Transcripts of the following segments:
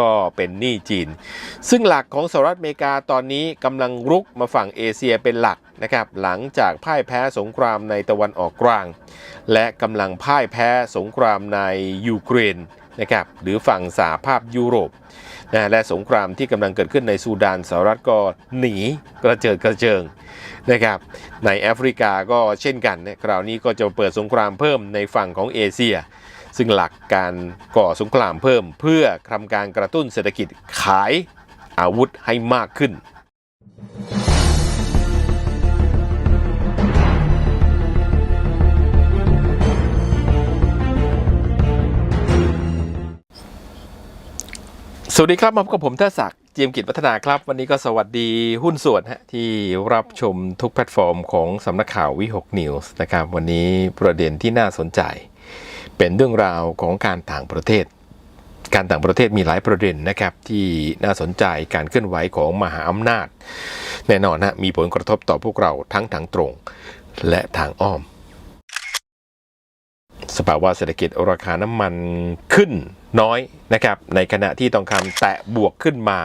ก็เป็นหนี้จีน ซึ่งหลักของสหรัฐอเมริกาตอนนี้กำลังรุกมาฝั่งเอเชียเป็นหลักนะครับหลังจากพ่ายแพ้สงครามในตะวันออกกลาง และกำลังพ่ายแพ้สงครามในยูเครนนะครับหรือฝั่งสหภาพยุโรปนะและสงครามที่กำลังเกิดขึ้นในซูดานสหรัฐก็หนีกระเจิดกระเจิงนะครับในแอฟริกาก็เช่นกันนะคราวนี้ก็จะเปิดสงครามเพิ่มในฝั่งของเอเชีย ซึ่งหลักการก่อสงครามเพิ่ม เพื่อทำการกระตุ้นเศรษฐกิจขายอาวุธให้มากขึ้นสวัสดีครับมาพบกับผมเทศศักดิ์เจียมกิจพัฒนาครับ วันนี้ก็สวัสดีหุ้นส่วนฮะที่รับชมทุกแพลตฟอร์มของสำนักข่าววิหกนิวส์นะครับ วันนี้ประเด็นที่น่าสนใจ เป็นเรื่องราวของการต่างประเทศ การต่างประเทศมีหลายประเด็นนะครับที่น่าสนใจการเคลื่อนไหวของมหาอำนาจ แน่นอนฮะมีผลกระทบต่อพวกเราทั้งทางตรง และทางอ้อม สภาวะเศรษฐกิจราคาน้ำมันขึ้นน้อยนะครับ ในขณะที่ทองคำแตะบวกขึ้นมา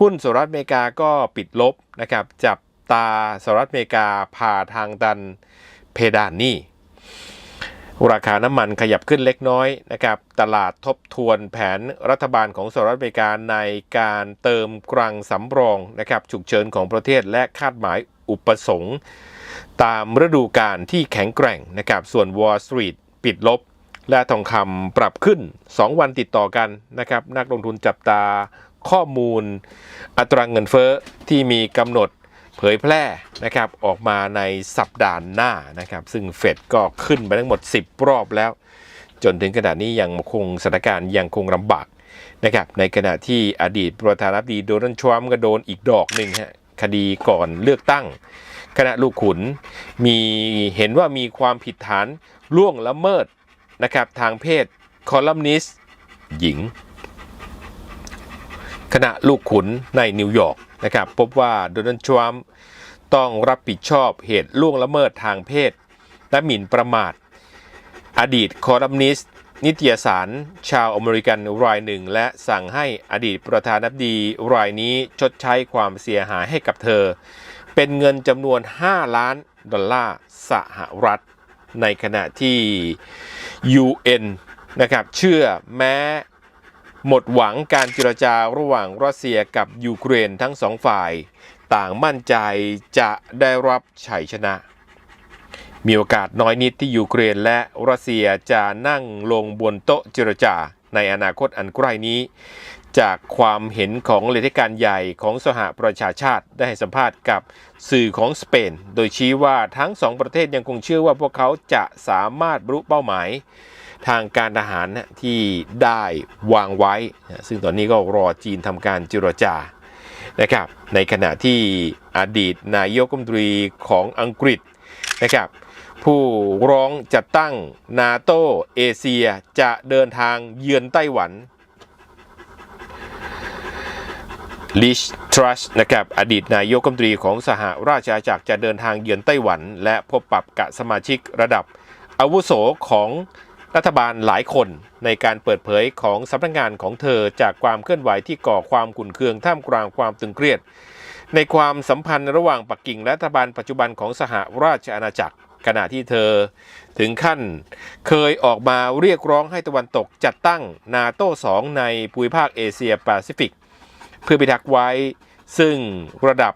หุ้นสหรัฐอเมริกาก็ปิดลบนะครับจับตาสหรัฐอเมริกาผ่าทางดันเพดานหนี้ ราคาน้ำมันขยับขึ้นเล็กน้อยนะครับ ตลาดทบทวนแผนรัฐบาลของสหรัฐอเมริกาในการเติมกรังสำรองนะครับฉุกเฉินของประเทศและคาดหมายอุปสงค์ ตามฤดูกาลที่แข็งแกร่งนะครับ ส่วน Wall Street ปิดลบ และทองคำปรับขึ้น 2 วันติดต่อกันนะครับ นักลงทุนจับตาข้อมูล อัตราเงินเฟ้อที่มีกำหนด เผยแพร่นะครับออกมาในสัปดาห์หน้านะครับ ซึ่งเฟดก็ขึ้นไปทั้งหมด 10 รอบแล้ว จนถึงขณะนี้ยังคงสถานการณ์ยังคงลำบากนะครับในขณะที่อดีตประธานาธิบดีโดนัลด์ทรัมป์ก็โดนอีกดอกหนึ่งฮะคดีก่อนเลือกตั้ง คณะลูกขุนมีเห็นว่ามีความผิดฐานล่วงละเมิดนะครับทางเพศคอลัมนิสต์หญิง คณะลูกขุนในนิวยอร์กนะครับพบว่าโดนัลด์ทรัมป์ต้องรับผิดชอบเหตุล่วงละเมิดทางเพศ และหมิ่นประมาท อดีตคอลัมนิสต์นิตยสารชาวอเมริกันรายหนึ่ง และสั่งให้อดีตประธานาธิบดีรายนี้ชดใช้ความเสียหายให้กับเธอ เป็นเงินจำนวน 5 ล้านดอลลาร์สหรัฐ ในขณะที่ UN นะครับเชื่อแม้ หมดหวังการเจรจาระหว่างรัสเซียกับยูเครนทั้งสองฝ่าย ต่างมั่นใจจะได้รับชัยชนะ มีโอกาสน้อยนิดที่ยูเครนและรัสเซียจะนั่งลงบนโต๊ะเจรจาในอนาคตอันใกล้นี้ จากความเห็นของเลขาการใหญ่ของสหประชาชาติได้ให้สัมภาษณ์กับสื่อของสเปน โดยชี้ว่าทั้งสองประเทศยังคงเชื่อว่าพวกเขาจะสามารถบรรลุเป้าหมาย ทางการทหารนะที่ได้วางไว้นะซึ่งตอนนี้ก็รอจีนทำการเจรจานะครับในขณะที่อดีตนายกรัฐมนตรีของอังกฤษนะครับผู้ร้องจัดตั้งนาโตเอเชียจะเดินทางเยือนไต้หวันลิชทรัชนะครับอดีตนายกรัฐมนตรีของสหราชอาณาจักรจะเดินทางเยือนไต้หวัน และพบปรับกับสมาชิกระดับอาวุโสของ รัฐบาลหลายคนในการเปิดเผยของสำนักงงานของเธอจากความเคลื่อนไหวที่ก่อความขุ่นเคืองท่ามกลางความตึงเครียด ในความสัมพันธ์ระหว่างปักกิ่งและรัฐบาลปัจจุบันของสหราชอาณาจักร ขณะที่เธอถึงขั้นเคยออกมาเรียกร้องให้ตะวันตกจัดตั้งนาโต้2ในภูมิภาคเอเชียแปซิฟิก เพื่อพิทักษ์ไว้ซึ่งระดับ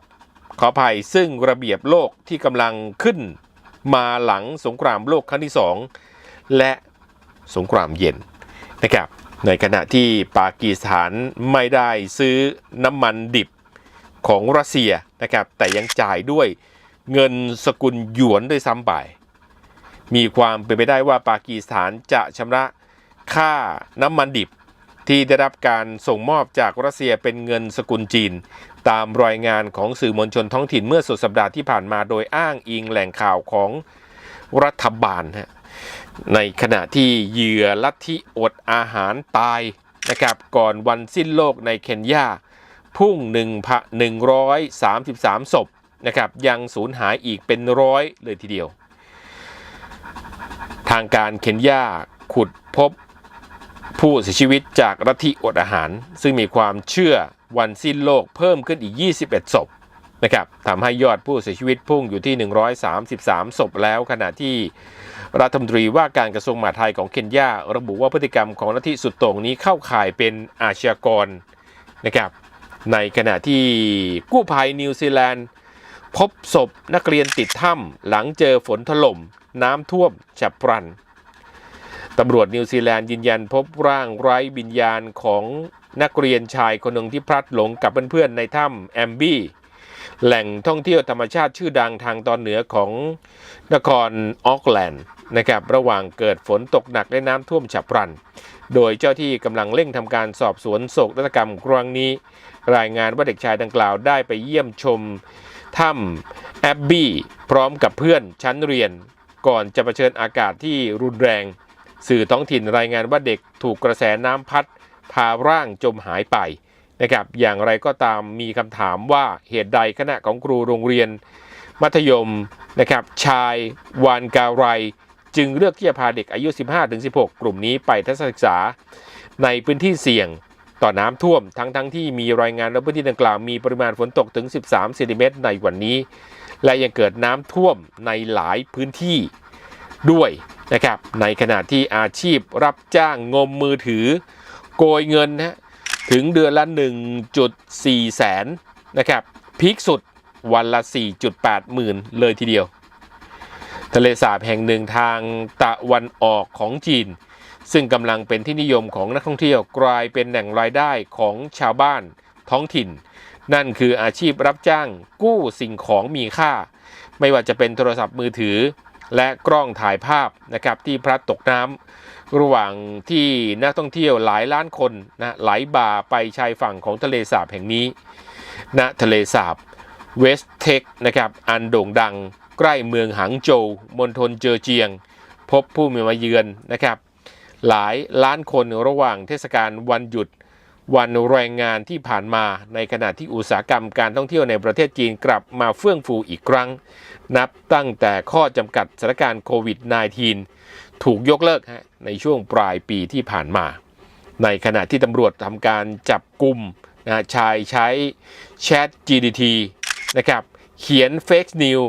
ขออภัยซึ่งระเบียบโลกที่กำลังขึ้นมาหลังสงครามโลกครั้งที่สองและ สงครามเย็นนะครับในขณะที่ปากีสถานไม่ได้ซื้อน้ำมันดิบของรัสเซียนะครับแต่ยังจ่ายด้วยเงินสกุลหยวนด้วยซ้ำไป มีความเป็นไปได้ว่าปากีสถานจะชำระค่าน้ำมันดิบที่ได้รับการส่งมอบจากรัสเซียเป็นเงินสกุลจีน ตามรายงานของสื่อมวลชนท้องถิ่นเมื่อสุดสัปดาห์ที่ผ่านมาโดยอ้างอิงแหล่งข่าวของรัฐบาลฮะ ในขณะที่เหยื่อลัทธิอดอาหารตายนะครับก่อนวันสิ้นโลกในเคนยาพุ่ง1พะ133 ศพนะครับยังสูญหายอีกเป็นร้อยเลยทีเดียว ทางการเคนยาขุดพบผู้เสียชีวิตจากรัฐทิอดอาหาร ซึ่งมีความเชื่อวันสิ้นโลกเพิ่มขึ้นอีก 21 ศพ นะครับทำให้ยอดผู้เสียชีวิตพุ่งอยู่ที่ 133 ศพแล้วขณะที่รัฐมนตรีว่าการกระทรวงมหาดไทยของเคนยาระบุว่าพฤติกรรมของลัทธิสุดโต่งนี้เข้าข่ายเป็นอาชญากรนะครับในขณะที่กู้ภัยนิวซีแลนด์พบศพนักเรียนติดถ้ำหลังเจอฝนถล่ม น้ำท่วมฉับพลันตำรวจนิวซีแลนด์ยืนยันพบร่างไร้วิญญาณของนักเรียนชายคนหนึ่งที่พลัดหลงกับเพื่อนๆในถ้ำแอมบี้ แหล่งท่องเที่ยวธรรมชาติชื่อดังทางตอนเหนือของนครออกแลนด์นะครับระหว่างเกิดฝนตกหนักและน้ำท่วมฉับพลัน โดยเจ้าที่กำลังเร่งทำการสอบสวนโศกนาฏกรรมครั้งนี้ รายงานว่าเด็กชายดังกล่าวได้ไปเยี่ยมชมถ้ำแอบบี้พร้อมกับเพื่อนชั้นเรียน ก่อนจะเผชิญอากาศที่รุนแรง สื่อท้องถิ่นรายงานว่าเด็กถูกกระแสน้ำพัด พาร่างจมหายไป นะครับ อย่างไรก็ตามมีคำถามว่าเหตุใดคณะของครูโรงเรียน มัธยมนะครับ ชายวานการัยจึงเลือกที่จะพาเด็กอายุ 15-16 กลุ่มนี้ไปทัศนศึกษา ในพื้นที่เสี่ยงต่อน้ำท่วมทั้งทั้งที่มีรายงานว่าพื้นที่ดังกล่าวมีปริมาณฝนตกถึง 13เซนติเมตรในวันนี้ และยังเกิดน้ำท่วมในหลายพื้นที่ด้วยนะครับในขณะที่อาชีพรับจ้างงมมือถือ โกยเงินนะ ถึงเดือนละ 1.4 แสนนะครับพีคสุดวันละ 4.8 หมื่นเลยทีเดียว ทะเลสาบแห่งหนึ่งทางตะวันออกของจีน ซึ่งกำลังเป็นที่นิยมของนักท่องเที่ยวกลายเป็นแหล่งรายได้ของชาวบ้านท้องถิ่น นั่นคืออาชีพรับจ้างกู้สิ่งของมีค่า ไม่ว่าจะเป็นโทรศัพท์มือถือ และกล้องถ่ายภาพนะครับที่พลัดตกน้ำ ระหว่างที่นักท่องเที่ยวหลายล้านคนนะไหลบ่าไปชายฝั่งของทะเลสาบแห่งนี้ณทะเลสาบเวสเทคนะครับอันโด่งดังใกล้เมืองหางโจวมณฑลเจอเจียง พบผู้มีมาเยือนนะครับ หลายล้านคนระหว่างเทศกาลวันหยุดวันแรงงานที่ผ่านมาในขณะที่อุตสาหกรรมการท่องเที่ยวในประเทศจีนกลับมาเฟื่องฟูอีกครั้ง นับตั้งแต่ข้อจำกัดสถานการณ์โควิด -19 ถูกยกเลิกฮะ ในช่วงปลายปีที่ผ่านมา ในขณะที่ตำรวจทำการจับกลุ่มนะชายใช้แชท GDT นะครับเขียนเฟกซ์นิว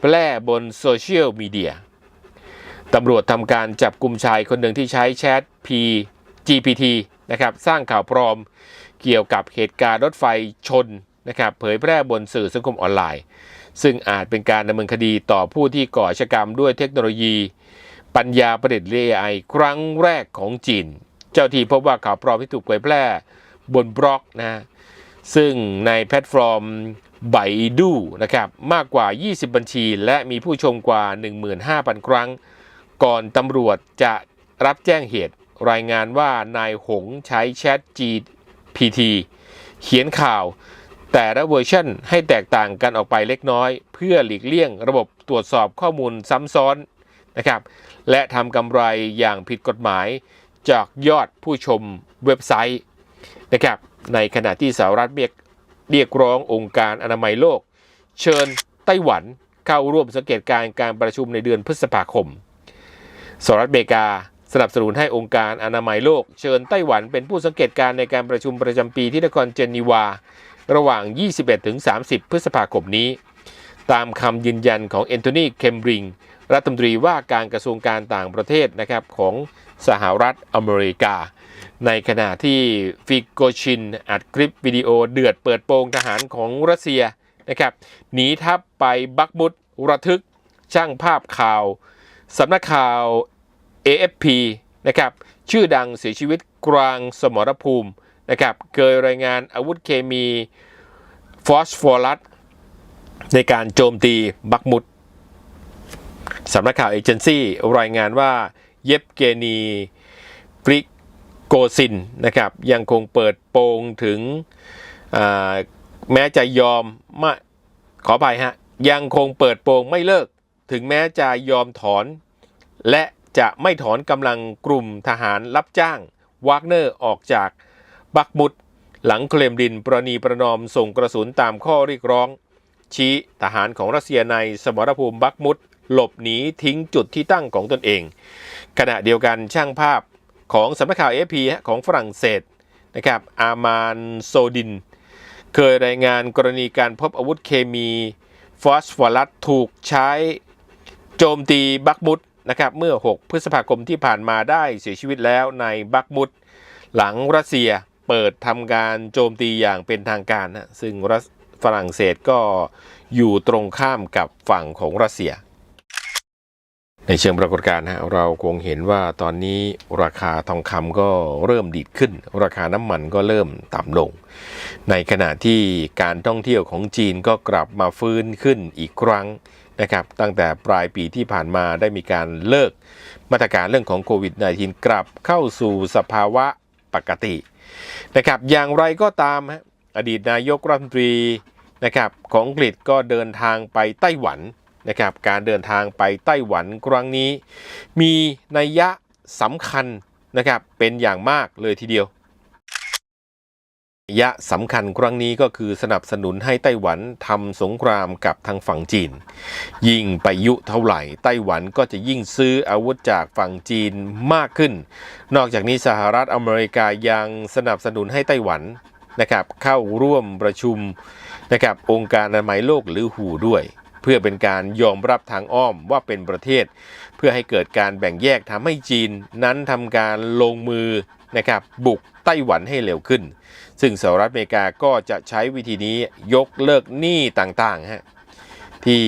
แพร่บนโซเชียลมีเดียตำรวจทำการจับกลุ่มชายคนหนึ่งที่ใช้แชท P GPT นะครับสร้างข่าวปลอมเกี่ยวกับเหตุการณ์รถไฟชนนะครับเผยแพร่บนสื่อสังคมออนไลน์ ซึ่งอาจเป็นการดำเนินคดีต่อผู้ที่ก่อชกรรมด้วยเทคโนโลยี ปัญญาประดิษฐ์ AI ครั้งแรกของจีน เจ้าที่พบว่าข่าวปลอมที่ถูกเผยแพร่บนบล็อกนะ ซึ่งในแพลตฟอร์มไบดูนะครับมากกว่า 20 บัญชี และมีผู้ชมกว่า 15,000 ครั้ง ก่อนตำรวจจะรับแจ้งเหตุรายงานว่านายหงใช้แชท GPT เขียนข่าว แต่ละเวอร์ชันให้แตกต่างกันออกไปเล็กน้อย เพื่อหลีกเลี่ยงระบบตรวจสอบข้อมูลซ้ำซ้อนนะครับ และทำกำไรอย่างผิดกฎหมายจากยอดผู้ชมเว็บไซต์นะครับในขณะที่สหรัฐเรียกเรียกร้ององค์การอนามัยโลก เชิญไต้หวันเข้าร่วมสังเกตการณ์การประชุมในเดือนพฤษภาคมสหรัฐอเมริกาสนับสนุนให้องค์การอนามัยโลก เชิญไต้หวันเป็นผู้สังเกตการณ์ในการประชุมประจำปีที่นครเจนีวา ระหว่าง 21-30 พฤษภาคมนี้ ตามคำยืนยันของแอนโทนี เคมบริง รัฐมนตรีว่าการกระทรวงการต่างประเทศนะครับของสหรัฐอเมริกา ในขณะที่ฟิกโกชินอัดคลิปวิดีโอเดือดเปิดโปงทหารของรัสเซียนะครับหนีทัพไปบักบุตระทึกช่างภาพข่าวสำนักข่าว AFP นะครับชื่อดังเสียชีวิตกลางสมรภูมินะครับเคยรายงานอาวุธเคมีฟอสฟอรัสในการโจมตีบักมุด สำนักข่าวเอเจนซี่รายงานว่าเย็บเกนีฟริโกซินนะครับยังคงเปิดโปงถึงแม้จะยอมมาขออภัยฮะยังคงเปิดโปงไม่เลิก ถึงแม้จะยอมถอน และจะไม่ถอนกำลังกลุ่มทหารรับจ้างวากเนอร์ออกจากบักมุดหลังเคลมดินประนีประนอมส่งกระสุนตามข้อเรียกร้อง ชี้ทหารของรัสเซียในสมรภูมิบักมุด หลบหนีทิ้งจุดที่ตั้งของตนเอง ขณะเดียวกันช่างภาพของสำนักข่าวเอพีของฝรั่งเศสนะครับอามานโซดิน เคยรายงานกรณีการพบอาวุธเคมีฟอสฟอรัสถูกใช้โจมตีบักมุดนะครับเมื่อ 6 พฤษภาคมที่ผ่านมาได้เสียชีวิตแล้วในบักมุด หลังรัสเซียเปิดทำการโจมตีอย่างเป็นทางการนะซึ่งรัฝรั่งเศสก็อยู่ตรงข้ามกับฝั่งของรัสเซีย ในเชิงปรากฏการณ์นะเราคงเห็นว่าตอนนี้ราคาทองคำก็เริ่มดีดขึ้น ราคาน้ำมันก็เริ่มต่ำลง ในขณะที่การท่องเที่ยวของจีนก็กลับมาฟื้นขึ้นอีกครั้งนะครับตั้งแต่ปลายปีที่ผ่านมาได้มีการเลิกมาตรการเรื่องของโควิด -19 กลับเข้าสู่สภาวะปกตินะครับอย่างไรก็ตามอดีตนายกรัฐมนตรีนะครับของอังกฤษก็เดินทางไปไต้หวัน นะครับการเดินทางไปไต้หวันครั้งนี้ มีนัยยะสำคัญนะครับเป็นอย่างมากเลยทีเดียวนัยยะสำคัญครั้งนี้ก็คือสนับสนุนให้ไต้หวันทำสงครามกับทางฝั่งจีน ยิ่งไปยุเท่าไหร่ ไต้หวันก็จะยิ่งซื้ออาวุธจากฝั่งจีนมากขึ้น นอกจากนี้สหรัฐอเมริกายังสนับสนุนให้ไต้หวันนะครับเข้าร่วมประชุมนะครับองค์การอนามัยโลกหรือหูด้วย เพื่อเป็นการยอมรับทางอ้อมว่าเป็นประเทศ เพื่อให้เกิดการแบ่งแยกทำให้จีนนั้นทำการลงมือนะครับบุกไต้หวันให้เร็วขึ้น ซึ่งสหรัฐอเมริกาก็จะใช้วิธีนี้ยกเลิกหนี้ต่างๆฮะที่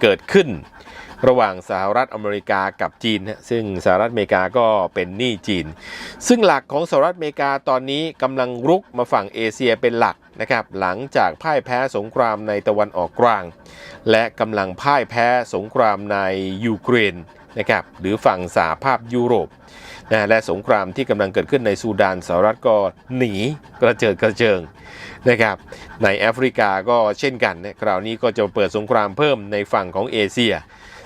เกิดขึ้นระหว่างสหรัฐอเมริกากับจีน ซึ่งสหรัฐอเมริกาก็เป็นหนี้จีน ซึ่งหลักของสหรัฐอเมริกาตอนนี้กำลังรุกมาฝั่งเอเชียเป็นหลัก นะครับหลังจากพ่ายแพ้สงครามในตะวันออกกลาง และกำลังพ่ายแพ้สงครามในยูเครนนะครับหรือฝั่งสหภาพยุโรปนะและสงครามที่กำลังเกิดขึ้นในซูดานสหรัฐก็หนีกระเจิดกระเจิงนะครับในแอฟริกาก็เช่นกันนะคราวนี้ก็จะเปิดสงครามเพิ่มในฝั่งของเอเชีย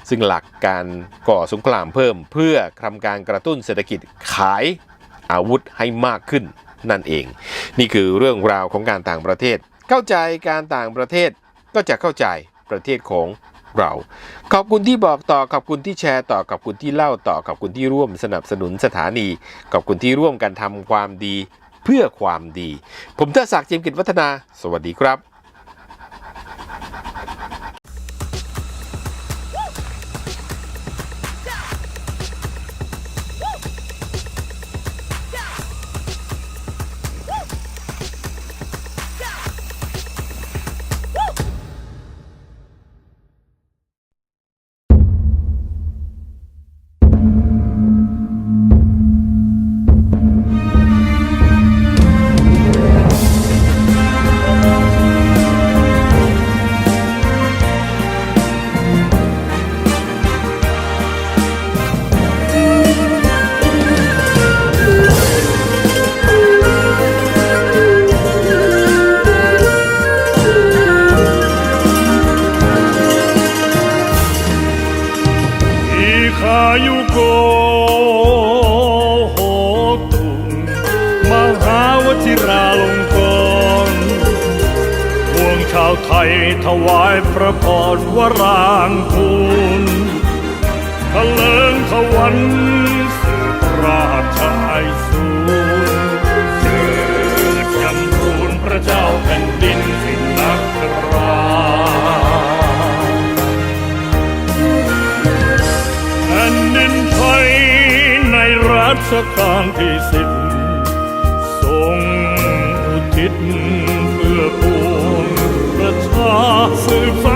ซึ่งหลักการก่อสงครามเพิ่ม เพื่อทำการกระตุ้นเศรษฐกิจขายอาวุธให้มากขึ้น นั่นเอง นี่คือเรื่องราวของการต่างประเทศ เข้าใจการต่างประเทศก็จะเข้าใจประเทศของเราขอบคุณที่บอกต่อขอบคุณที่แชร์ต่อขอบคุณที่เล่าต่อขอบคุณที่ร่วมสนับสนุนสถานีขอบคุณที่ร่วมกันทำความดีเพื่อความดี ผมเทศศักดิ์เจียมกิจวัฒนา สวัสดีครับ ระพรวรางคูลทะเลิงทวันสืบราชไอสูรเจิดจำรูนพระเจ้าแผ่นดินสินนักราแผ่นดินไทยในรัชกาลที่สิบทรงอุทิศเพื่อปวงประชาสืบสา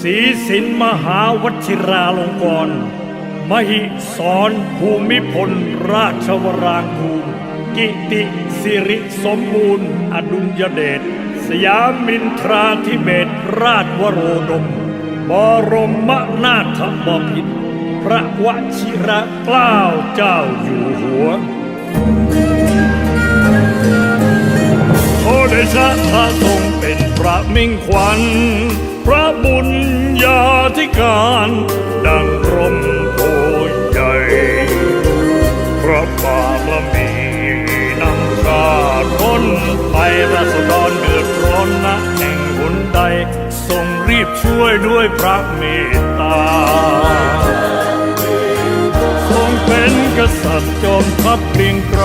ศีสินมหาวชิราลงกรณมหิสรภูมิพล ราชวรางคูลกิติสิริสมบูรณ์ อดุลยเดช สยามินทราธิเบศรราชวโรดม บรมนาถบพิตรพระวชิระเกล้าเจ้าอยู่หัวโอเดชะพระทรงเป็นพระมิ่งขวัญ พระบุญญาธิการดังร่มโพใหญ่พระบารมีนำชาติพ้นไปราษฎรเดือดร้อนนะแห่งหนใดทรงรีบช่วยด้วยพระเมตตาทรงเป็นกษัตริย์จอมทัพเกรียงไกร